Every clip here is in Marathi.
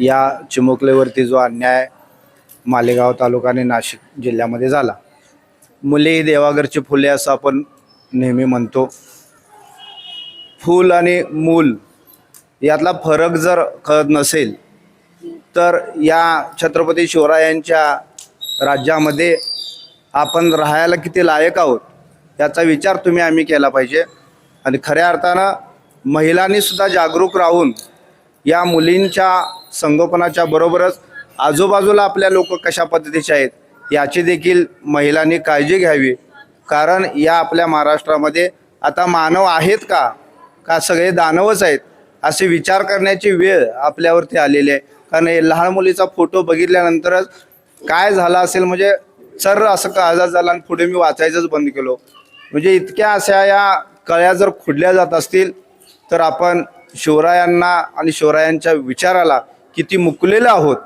या चिमुकलेवरती जो अन्याय मालेगाव तालुका आणि नाशिक जिल्ह्यामध्ये झाला. मुले ही देवाघरची फुले असं आपण नेहमी म्हणतो. फूल आणि मूल यातला फरक जर कळत नसेल तर या छत्रपती शिवरायांच्या राज्यामध्ये आपण राहायला किती लायक आहोत याचा विचार तुम्ही आम्ही केला पाहिजे. आणि खऱ्या अर्थानं महिलांनीसुद्धा जागरूक राहून या मुलींच्या संगोपनाच्या बरोबरच आजूबाजूला आपल्या लोक कशा पद्धतीचे आहेत याची देखील महिलांनी काळजी घ्यावी. कारण या आपल्या महाराष्ट्रामध्ये आता मानव आहेत का? का सगळे दानवच आहेत? असे विचार करण्याची वेळ आपल्यावरती आलेली आहे. कारण हे लहान मुलीचा फोटो बघितल्यानंतरच काय झालं असेल म्हणजे सर असं का आजार झाला आणि पुढे मी वाचायचंच बंद केलो. म्हणजे इतक्या अशा या कळ्या जर खुडल्या जात असतील तर आपण शिवरायांना आणि शिवरायांच्या विचाराला किती मुकलेलं आहोत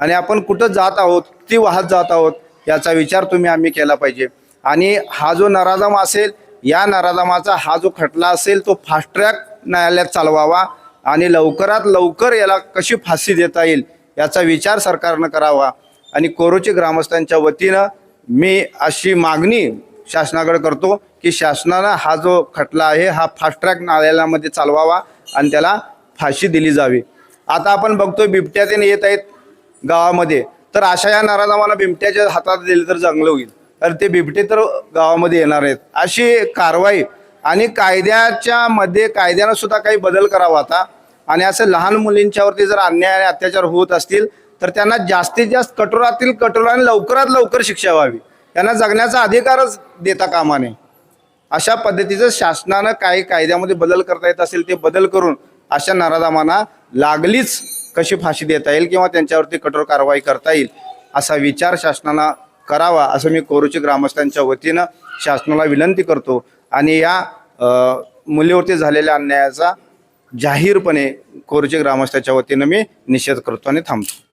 आणि आपण कुठं जात आहोत किती वाहत जात आहोत याचा विचार तुम्ही आम्ही केला पाहिजे. आणि हा जो नराधम असेल या नराधमाचा हा जो खटला असेल तो फास्ट ट्रॅक न्यायालयात चालवावा आणि लवकरात लवकर याला कशी फाशी देता येईल याचा विचार सरकारनं करावा. आणि कोरोची ग्रामस्थांच्या वतीनं मी अशी मागणी शासनाकडे करतो की शासनानं हा जो खटला आहे हा फास्ट ट्रॅक न्यायालयामध्ये चालवावा आणि त्याला फाशी दिली जावी. आता आपण बघतोय बिबट्यातून येत आहेत गावामध्ये. तर अशा या नाराजामाला बिबट्याच्या हातात दिले तर चांगलं होईल. कारण ते बिबटे तर गावामध्ये येणार आहेत. अशी कारवाई आणि कायद्याच्या मध्ये कायद्यानं सुद्धा काही बदल करावा आता. आणि असं लहान मुलींच्यावरती जर अन्याय आणि अत्याचार होत असतील तर त्यांना जास्तीत जास्त कठोरातील कठोर आणि लवकरात लवकर शिक्षा व्हावी. त्यांना जगण्याचा अधिकारच देता कामा नये. अशा पद्धतीचं शासनानं काही कायद्यामध्ये बदल करता येत असेल ते बदल करून अशा नराधामांना लागलीच कशी फाशी देता येईल किंवा त्यांच्यावरती कठोर कारवाई करता येईल असा विचार शासनानं करावा असं मी कोरोची ग्रामस्थांच्या वतीनं शासनाला विनंती करतो. आणि या मुलीवरती झालेल्या अन्यायाचा जाहीरपणे कोरोची ग्रामस्थांच्या वतीनं मी निषेध करतो आणि थांबतो.